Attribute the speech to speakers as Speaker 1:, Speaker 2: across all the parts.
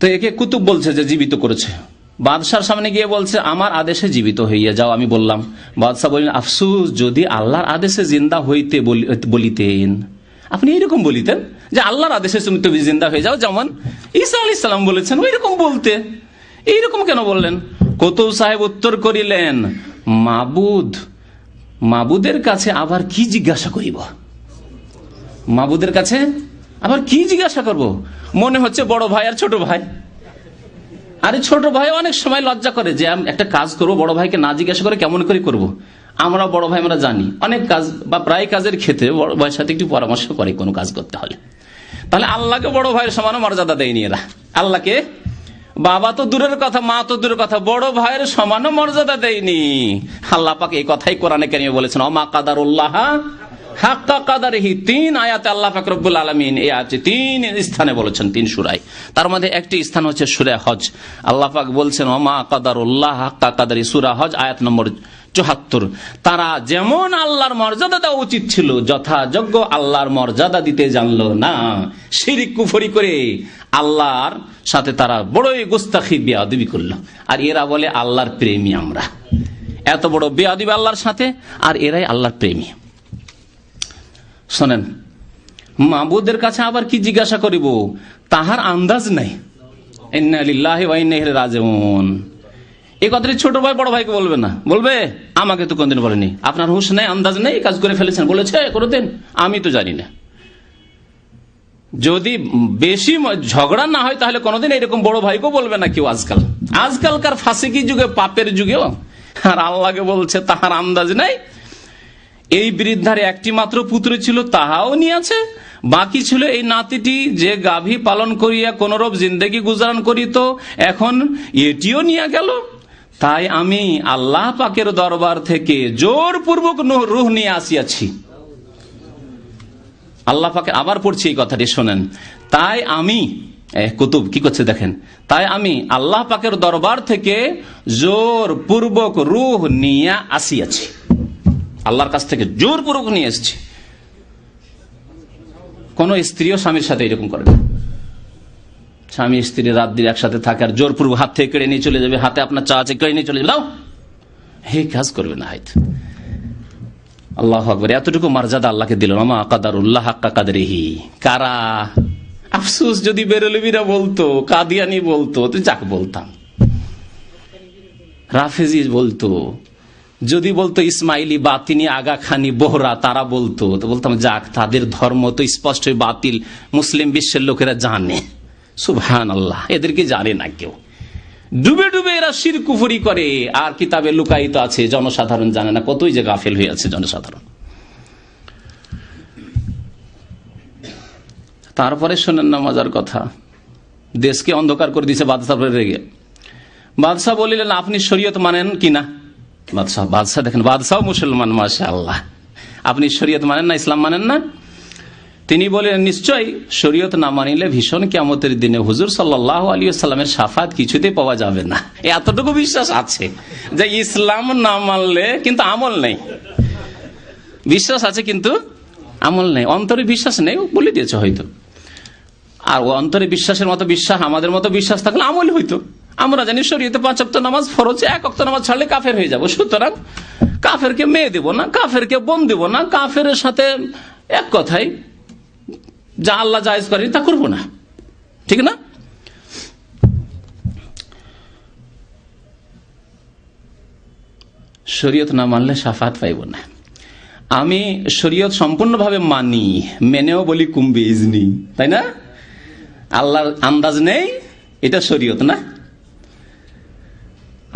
Speaker 1: তো একে কুতুব বলছে যে জীবিত করেছে। বাদশার সামনে গিয়ে বলছে, আমার আদেশে জীবিত হইয়া যাও, আমি বললাম। বাদশাহ বললেন, আফসুস, যদি আল্লাহর আদেশে জিন্দা হইতে বলি- বলিতেন। আপনি এইরকম বলিতেন যে আল্লাহর আদেশে তুমি তুমি জিন্দা হয়ে যাও, যেমন ঈসা আলি সাল্লাম বলেছেন, ওইরকম বলতে। এইরকম কেন বললেন? কৌতুব সাহেব উত্তর করিলেন, মাবুদ, মাবুদের কাছে আবার কি জিজ্ঞাসা করিব? মাবুদের কাছে আবার কি জিজ্ঞাসা করব? মনে হচ্ছে বড় ভাই আর ছোট ভাই। আরে ছোট ভাই অনেক সময় লজ্জা করে যে আমি একটা কাজ করব, বড় ভাইকে না জিজ্ঞাসা করে কেমন করে করব। আমরা বড় ভাই, আমরা জানি। অনেক কাজ বা প্রায় কাজের ক্ষেত্রে বড় ভাইয়ের সাথে একটু পরামর্শ করে কোনো কাজ করতে হলে। তাহলে আল্লাহকে বড় ভাইয়ের সমান মর্যাদা দেয়নি এরা। আল্লাহকে বাবা তো দূরের কথা, মা তো দূরের কথা, বড় ভাইয়ের সমান মর্যাদা দেয়নি। আল্লাহ পাকে এই কথাই কোরআনে কেন বলেছেন, অমা কাদার উল্লাহ তিন আয়াতে আল্লাহ আছে তিন স্থানে বলেছেন, তিন সুরায়। তার মধ্যে একটি স্থান হচ্ছে সুরে হজ। বলছেন উল্লাহ কাদারি সুরা আয়াত নম্বর চুহাত্তর তারা যেমন আল্লাহর মর্যাদা দেওয়া উচিত ছিল, যথাযোগ্য আল্লাহর মর্যাদা দিতে জানলো না, শিরিক কুফরি করে আল্লাহর সাথে তারা বড়ই গুস্তাখি, বেয়াদবি করল। আর এরা বলে, আল্লাহর প্রেমী আমরা। এত বড় বেয়াদবি আল্লাহর সাথে, আর এরাই আল্লাহর প্রেমী। শোনেন, মাবুদের কাছে আবার কি জিজ্ঞাসা করিব? তাহার আন্দাজ নাই। ছোট ভাই, বড় ভাইকে বলবে না। বলবে, আমাকে তো কোনদিন বলেনি। আপনার হুশ নেই, আন্দাজ নেই কাজ করে ফেলেছেন। বলেছে করে দেন আমি তো জানি না। যদি বেশি ঝগড়া না হয়, তাহলে কোনোদিন এরকম বড় ভাইকেও বলবে না কেউ আজকাল। আজকালকার ফাঁসিকি যুগে, পাপের যুগেও। আর আল্লাহকে বলছে, তাহার আন্দাজ নেই এই বৃদ্ধার একটি মাত্র পুত্র ছিল, তাহাও নিয়েছে। বাকি ছিল এই নাতিটি যে গাভী পালন করিয়া কোনরূপ জিন্দগি গুজারান করিত, এখন এটিও নিয়ে গেল। তাই আমি আল্লাহ পাকের দরবার থেকে জোরপূর্বক রুহ নিয়ে আসিয়াছি। আল্লাহ পাকে আবার পড়ছি এই কথাটি, শোনেন। তাই আমি কুতুব, কি করছে দেখেন? তাই আমি আল্লাহ পাকের দরবার থেকে জোর পূর্বক রুহ নিয়ে আসিয়াছি। আল্লাহর কাছ থেকে জোর পূর্বক নিয়ে এসেছি। কোন স্ত্রীও স্বামীর সাথে এরকম করে স্বামী স্ত্রী রাত দিন একসাথে থাকে আর জোরপূর্বক হাত থেকে কেড়ে নিয়ে চলে যাবে, হাতে আপনার চা আছে, কেড়ে নিয়ে চলে যাবে। দাও। কাজ করবে না হাইত আল্লাহ আকবর, এতটুকু মর্যাদা আল্লাহকে দিল আমা কাদার উল্লাহ হাক্কা কাদরেহি। কারা? আফসুস, যদি বেরলবিরা বলতো, কাদিয়ানি বলতো, তো যাক বলতাম। রাফেজি বলতো যদি বলতো ইসমাইলি বাতিনি আগা খানি বোহরা, তারা বলতো, তো বলতাম, যাক, তাদের ধর্ম তো স্পষ্ট বাতিল, মুসলিম বিশ্বের লোকেরা জানে। সুবহান আল্লাহ এদেরকে জানে না কেউ। ডুবে ডুবে এরা শির কুফুরি করে, আর কিতাবে লুকায়িত আছে, জনসাধারণ জানে না কতই যে গাফেল হয়ে আছে জনসাধারণ। তারপরে শোনেন না মজার কথা, দেশকে অন্ধকার করে দিয়েছে বাদশাহ রেগে। বাদশাহ বলিলেন, আপনি শরীয়ত মানেন কিনা? বাদশাহ বাদশাহ দেখেন, বাদশাহ মুসলমান মাসা আল্লাহ আপনি শরীয়ত মানেন না, ইসলাম মানেন না? তিনি বলেন, নিশ্চয় শরীয়ত না মানিলে ভীষণ কিয়ামতের দিনে হুজুর সাল্লাহ আলী সাল্লামের সাফাত কিছুতেই পাওয়া যাবে না। এতটুকু বিশ্বাস আছে যে ইসলাম না মানলে কিন্তু আমল নেই। বিশ্বাস আছে কিন্তু আমল নেই। অন্তরে বিশ্বাস নেই, বলে দিয়েছে হয়তো। আর অন্তরে বিশ্বাসের মতো বিশ্বাস, আমাদের মতো বিশ্বাস থাকলে আমল হইতো। আমরা জানি শরীয়তে পাঁচ অক্ট নামাজ ফরজ, এক অক্ট নামাজ ছাড়লে কাফের হয়ে যাব। সুতরাং কাফেরকে মেয়ে দেব না, কাফেরকে বোন দেব না, কাফের সাথে এক কথাই, যা আল্লাহ জায়েজ করেন তা করব না। ঠিক না? শরীয়ত না মানলে সাফাত পাইব না। আমি শরীয়ত সম্পূর্ণভাবে মানি, মেনেও বলি কুম্বে ইজনি তাই না? আল্লাহর আন্দাজ নেই, এটা শরীয়ত না।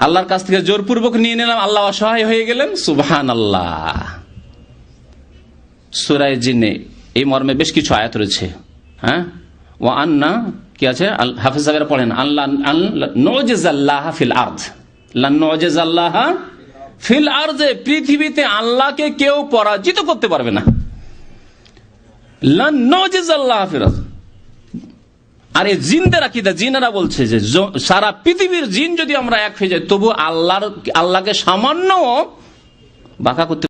Speaker 1: আল্লাহর কাছ থেকে জোরপূর্বক নিয়ে নিলাম, আল্লাহ অসহায় হয়ে গেলেন সুবহান আল্লাহ সুরায় জিনে, এই মর্মে বেশ কিছু আয়াত রয়েছে। হ্যাঁ? ও আন্না, কি আছে? হাফিজ সাহেবেরা পড়েন আল্লাহ নজেজাল্লাহ ফিল আর্থ নজেজাল্লাহ ফিল আর্জে পৃথিবীতে আল্লাহকে কেউ পরাজিত করতে পারবে না। নজেজাল্লাহ ফিল আর্জ। আর এই জিনদের আকিদা, জিনেরা বলছে যে সারা পৃথিবীর জিন যদি আমরা এক হয়ে যাই, তবু আল্লাহর, আল্লাহকে সামান্য বাঁকা করতে